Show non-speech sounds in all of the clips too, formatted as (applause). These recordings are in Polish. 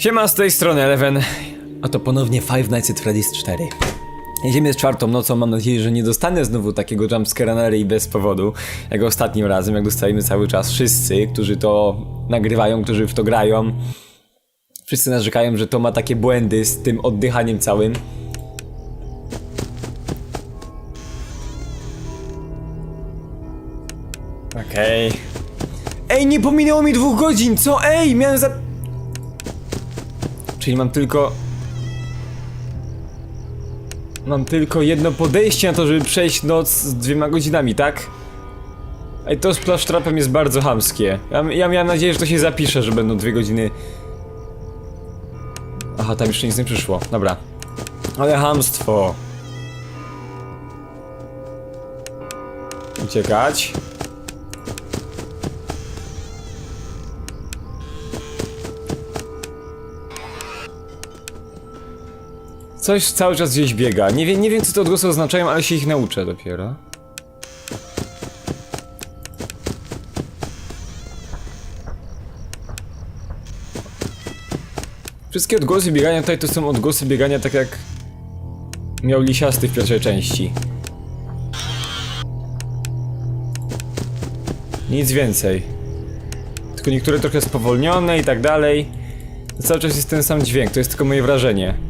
Siema, z tej strony Eleven. A to ponownie Five Nights at Freddy's 4. Jedziemy z czwartą nocą, mam nadzieję, że nie dostanę znowu takiego jumpscare'a na ryj bez powodu, jak ostatnim razem, jak dostajemy cały czas wszyscy, którzy to nagrywają, którzy w to grają. Wszyscy narzekają, że to ma takie błędy z tym oddychaniem całym. Okej. Ej, nie pominęło mi dwóch godzin, co? Ej, miałem za... Czyli mam tylko... Mam tylko jedno podejście na to, żeby przejść noc z dwiema godzinami, tak? Ej, to z plasztrapem jest bardzo hamskie. Ja, ja miałem nadzieję, że to się zapisze, że będą dwie godziny... Aha, tam jeszcze nic nie przyszło. Dobra. Ale hamstwo. Uciekać. Coś cały czas gdzieś biega. Nie, wie, nie wiem co te odgłosy oznaczają, ale się ich nauczę dopiero. Wszystkie odgłosy biegania tutaj to są odgłosy biegania tak jak miał lisiasty w pierwszej części. Nic więcej. Tylko niektóre trochę spowolnione i tak dalej. Cały czas jest ten sam dźwięk, to jest tylko moje wrażenie.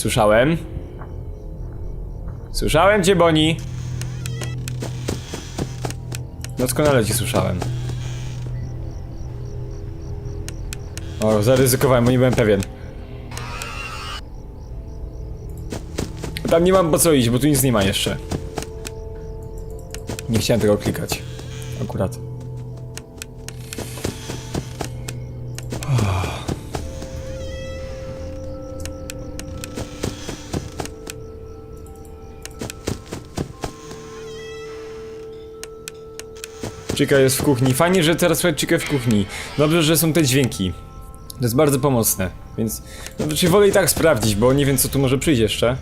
Słyszałem. Słyszałem cię, Boni. Doskonale cię słyszałem. O, zaryzykowałem, bo nie byłem pewien. Tam nie mam po co iść, bo tu nic nie ma jeszcze. Nie chciałem tego klikać. Akurat. Chica jest w kuchni. Fajnie, że teraz słychać w kuchni. Dobrze, że są te dźwięki. To jest bardzo pomocne, więc... No, znaczy wolę i tak sprawdzić, bo nie wiem co tu może przyjść jeszcze.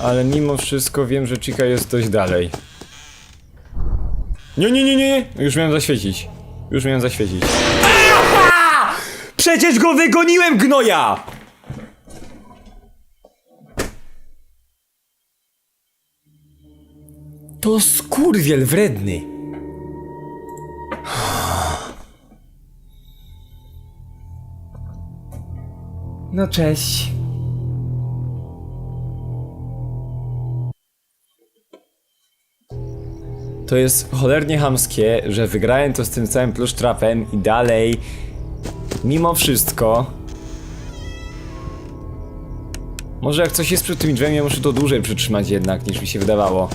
Ale mimo wszystko wiem, że Chica jest dość dalej. Nie, nie, nie, nie! Już miałem zaświecić. Już miałem zaświecić. Przecież go wygoniłem, gnoja! To skurwiel wredny. No cześć. To jest cholernie hamskie, że wygrałem to z tym całym plusz trapem i dalej, mimo wszystko... Może jak coś jest przed tymi drzwiami, ja muszę to dłużej przytrzymać jednak, niż mi się wydawało.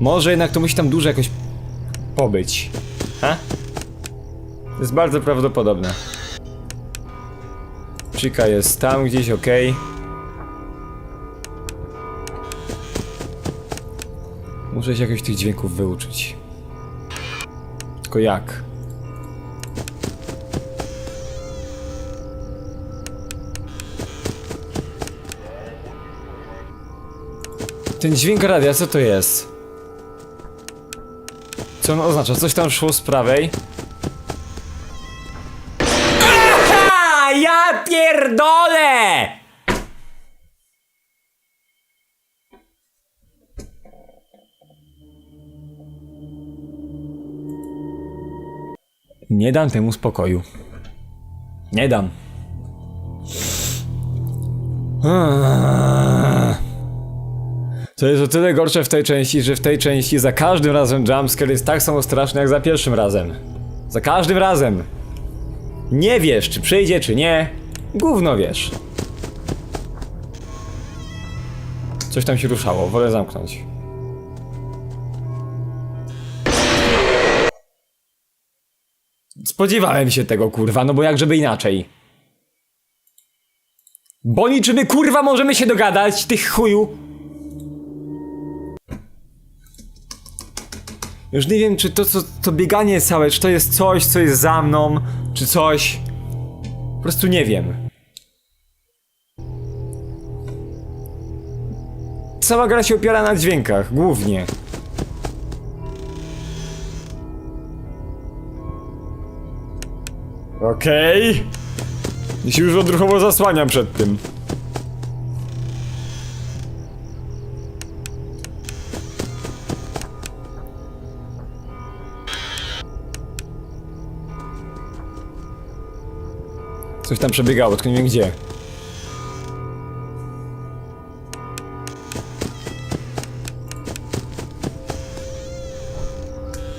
Może jednak to musi tam dłużej jakoś pobyć. Ha? To jest bardzo prawdopodobne. Chica jest tam gdzieś, ok. Muszę się jakoś tych dźwięków wyuczyć. Tylko jak? Ten dźwięk radia, co to jest? Co on oznacza? Coś tam szło z prawej? Pierdolę! Nie dam temu spokoju. Nie dam. To jest o tyle gorsze w tej części, że w tej części za każdym razem jumpscare jest tak samo straszny jak za pierwszym razem. Za każdym razem. Nie wiesz, czy przyjdzie, czy nie. Gówno wiesz. Coś tam się ruszało, wolę zamknąć. Spodziewałem się tego, kurwa, no bo jak żeby inaczej. Boni, czy my kurwa możemy się dogadać, tych chuju? Już nie wiem, czy to, co, to bieganie całe, czy to jest coś, co jest za mną, czy coś. Po prostu nie wiem. Cała gra się opiera na dźwiękach, głównie. Okej. I się już odruchowo zasłaniam przed tym. Coś tam przebiegało, tylko nie wiem gdzie.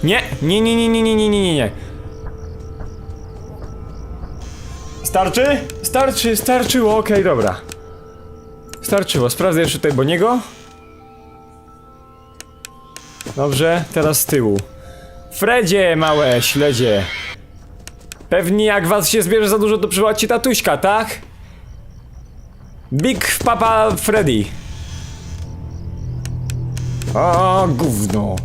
Nie, nie, nie, nie, nie, nie, nie, nie, nie, nie. Starczy? Starczy, starczyło, okej, dobra. Starczyło, sprawdzę jeszcze tutaj Boniego. Dobrze, teraz z tyłu. Fredzie, małe śledzie. Pewnie jak was się zbierze za dużo, to przywołać ci tatuśka, tak? Big Papa Freddy. O, gówno.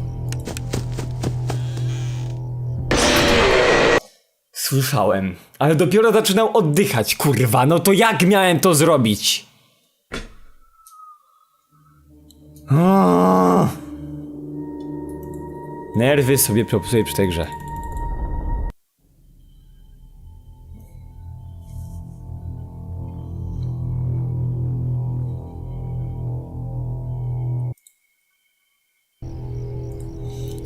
Słyszałem, ale dopiero zaczynał oddychać, kurwa, no to jak miałem to zrobić? Nerwy sobie propsuję przy tej grze.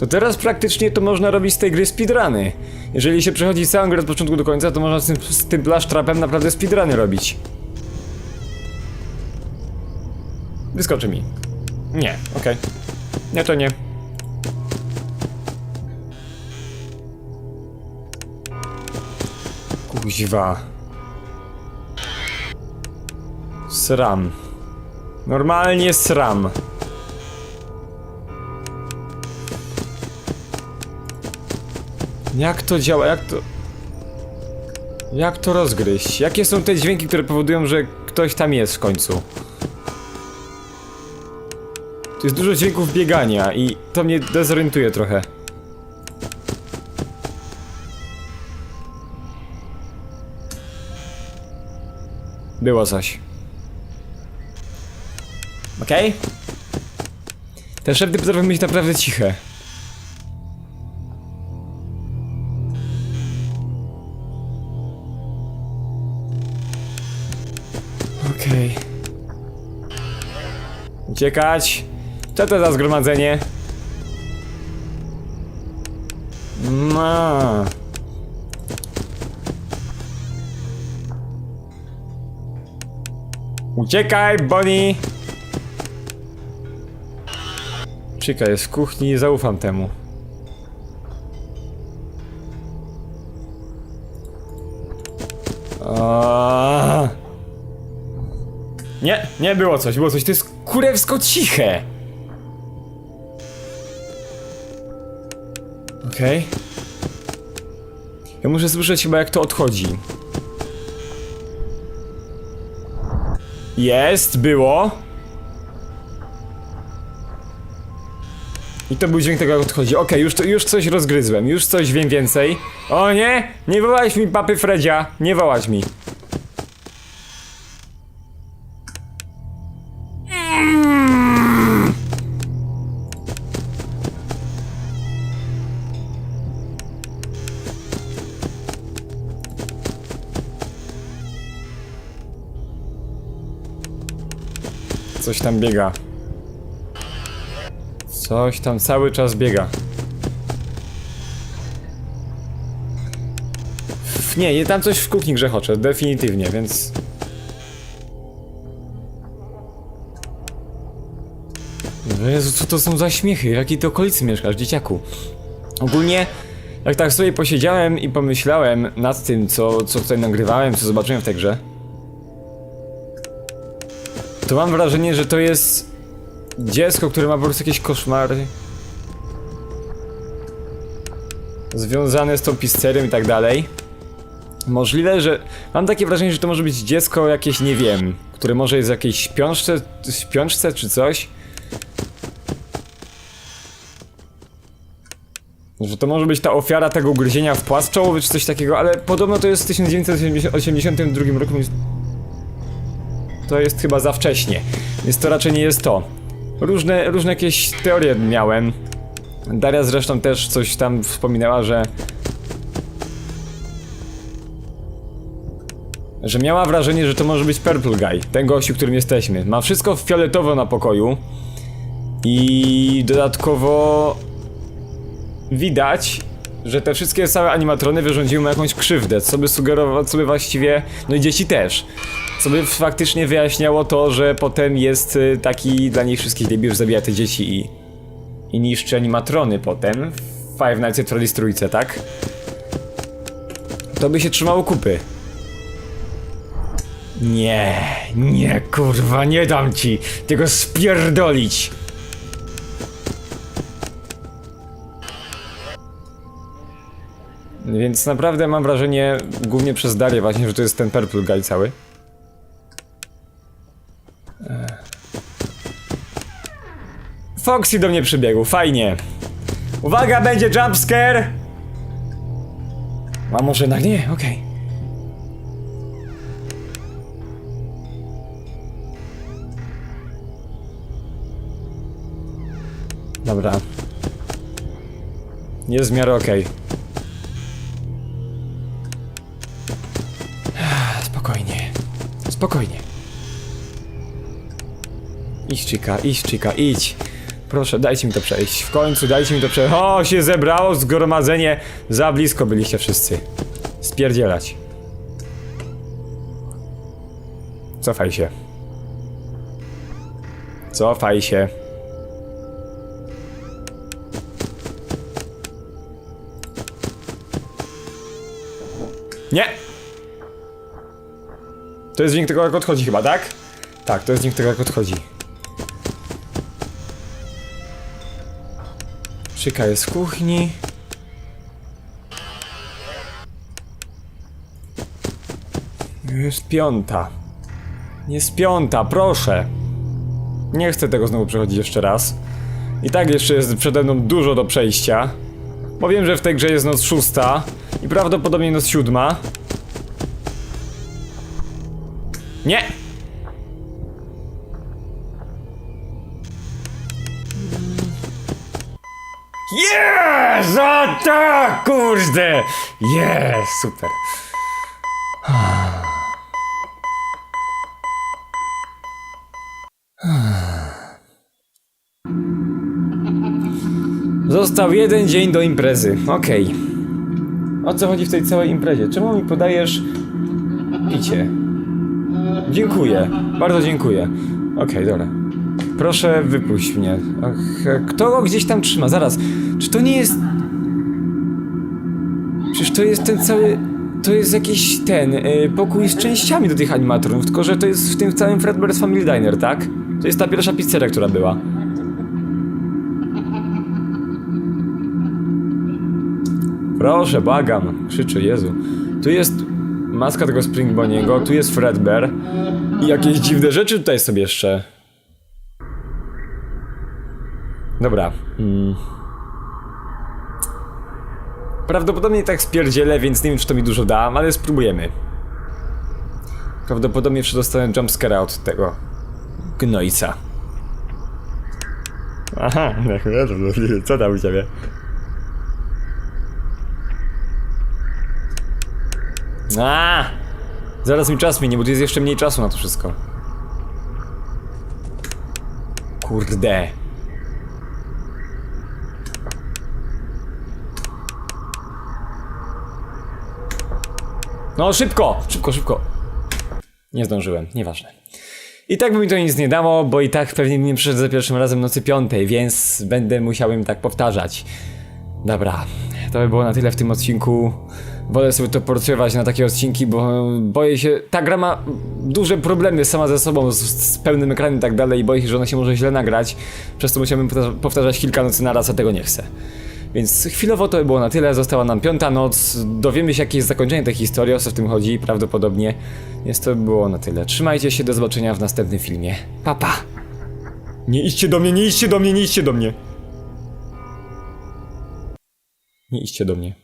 To teraz praktycznie to można robić z tej gry speedruny. Jeżeli się przechodzi całą grę od początku do końca, to można z tym, z tym Trapem naprawdę speedruny robić. Wyskoczy mi. Nie, okej. Nie, to nie. Kuźwa. Sram. Normalnie sram. Jak to działa? Jak to... Jak to rozgryźć? Jakie są te dźwięki, które powodują, że ktoś tam jest w końcu? Tu jest dużo dźwięków biegania i to mnie dezorientuje trochę. Było coś. Okej? Te szepty potrafią być naprawdę ciche. Uciekać. Co to za zgromadzenie? Ma. Uciekaj, Bonnie! Chica jest w kuchni, zaufam temu. Aaaa. Nie, nie było coś, było coś. To jest kurewsko ciche. Okej. Ja muszę słyszeć chyba jak to odchodzi. Jest, było. I to był dźwięk tego jak odchodzi. Okej, już, to- już coś rozgryzłem, już coś wiem więcej. O nie! Nie wołać mi papy Fredzia! Nie wołać mi. Coś tam biega. Coś tam cały czas biega. Nie tam coś w kuchni grzechocze, definitywnie, więc... No Jezu, co to są za śmiechy? W jakiej ty okolicy mieszkasz, dzieciaku? Ogólnie, jak tak sobie posiedziałem i pomyślałem nad tym, co, co tutaj nagrywałem, co zobaczyłem w tej grze, to mam wrażenie, że to jest dziecko, które ma po prostu jakieś koszmary. Związane z tą piscerem i tak dalej. Możliwe, że. Mam takie wrażenie, że to może być dziecko jakieś, nie wiem, które może jest w jakiejś śpiączce, śpiączce czy coś. Że to może być ta ofiara tego ugryzienia w płas czołowy czy coś takiego, ale podobno to jest w 1982 roku, to jest chyba za wcześnie, więc to raczej nie jest to. Różne, różne jakieś teorie miałem. Daria zresztą też coś tam wspominała, że że miała wrażenie, że to może być Purple Guy, ten gościu, którym jesteśmy. Ma wszystko fioletowo na pokoju i dodatkowo widać, że te wszystkie całe animatrony wyrządziły mu jakąś krzywdę, co by sugerowało, co by właściwie, no i dzieci też, co by faktycznie wyjaśniało to, że potem jest y, taki dla nich wszystkich debil, że zabija te dzieci i, i niszczy animatrony potem Five Nights at Freddy's trójce, tak? To by się trzymało kupy. Nie, nie, kurwa, nie dam ci tego spierdolić. Więc naprawdę mam wrażenie, głównie przez Darię właśnie, że to jest ten Purple Guy cały. Foxy do mnie przybiegł, fajnie. Uwaga, będzie jumpscare! A może jednak nie, okej. Dobra. Jest w miarę okej. Spokojnie. Spokojnie. Idź, Chica, idź, Chica, idź. Proszę, dajcie mi to przejść. W końcu, dajcie mi to przejść. O, się zebrało zgromadzenie. Za blisko byliście wszyscy. Spierdzielać. Cofaj się. Cofaj się. Nie! To jest dźwięk tego jak odchodzi chyba, tak? Tak, to jest dźwięk tego jak odchodzi. Szyka jest w kuchni. Jest piąta. Jest piąta, proszę. Nie chcę tego znowu przechodzić jeszcze raz. I tak jeszcze jest przede mną dużo do przejścia. Bo wiem, że w tej grze jest noc szósta i prawdopodobnie noc siódma. Nie! Jest! O tak, kurde! Jest, super. Został jeden dzień do imprezy. Okej. O co chodzi w tej całej imprezie? Czemu mi podajesz picie? Dziękuję. Bardzo dziękuję. Okej, dobra. Proszę wypuść mnie. Ach, kto go gdzieś tam trzyma? Zaraz. Czy to nie jest... Przecież to jest ten cały... To jest jakiś ten... Y, pokój z częściami do tych animatronów, tylko że to jest w tym całym Fredbear's Family Diner, tak? To jest ta pierwsza pizzeria, która była. Proszę, błagam, krzyczy, Jezu. Tu jest maska tego Springboniego, tu jest Fredbear i jakieś dziwne rzeczy tutaj sobie jeszcze. Dobra. Mm. Prawdopodobnie tak spierdzielę, więc nie wiem, czy to mi dużo da, ale spróbujemy. Prawdopodobnie jeszcze dostanę jumpscare'a od tego gnojca. Aha, (laughs) (laughs) co tam u ciebie? A! Zaraz mi czas minie, bo tu jest jeszcze mniej czasu na to wszystko. Kurde. No szybko, szybko, szybko. Nie zdążyłem, nieważne. I tak by mi to nic nie dało, bo i tak pewnie nie przyszedł za pierwszym razem nocy piątej, więc będę musiał im tak powtarzać. Dobra, to by było na tyle w tym odcinku. Wolę sobie to porcjować na takie odcinki, bo boję się. Ta gra ma duże problemy sama ze sobą, z, z pełnym ekranem i tak dalej, i boję się, że ona się może źle nagrać. Przez to musiałbym powtarza- powtarzać kilka nocy na raz, a tego nie chcę. Więc chwilowo to by było na tyle, została nam piąta noc, dowiemy się jakie jest zakończenie tej historii, o co w tym chodzi, prawdopodobnie. Więc to by było na tyle. Trzymajcie się, do zobaczenia w następnym filmie. Papa! Pa. Nie idźcie do mnie, nie idźcie do mnie, nie idźcie do mnie! Nie idźcie do mnie.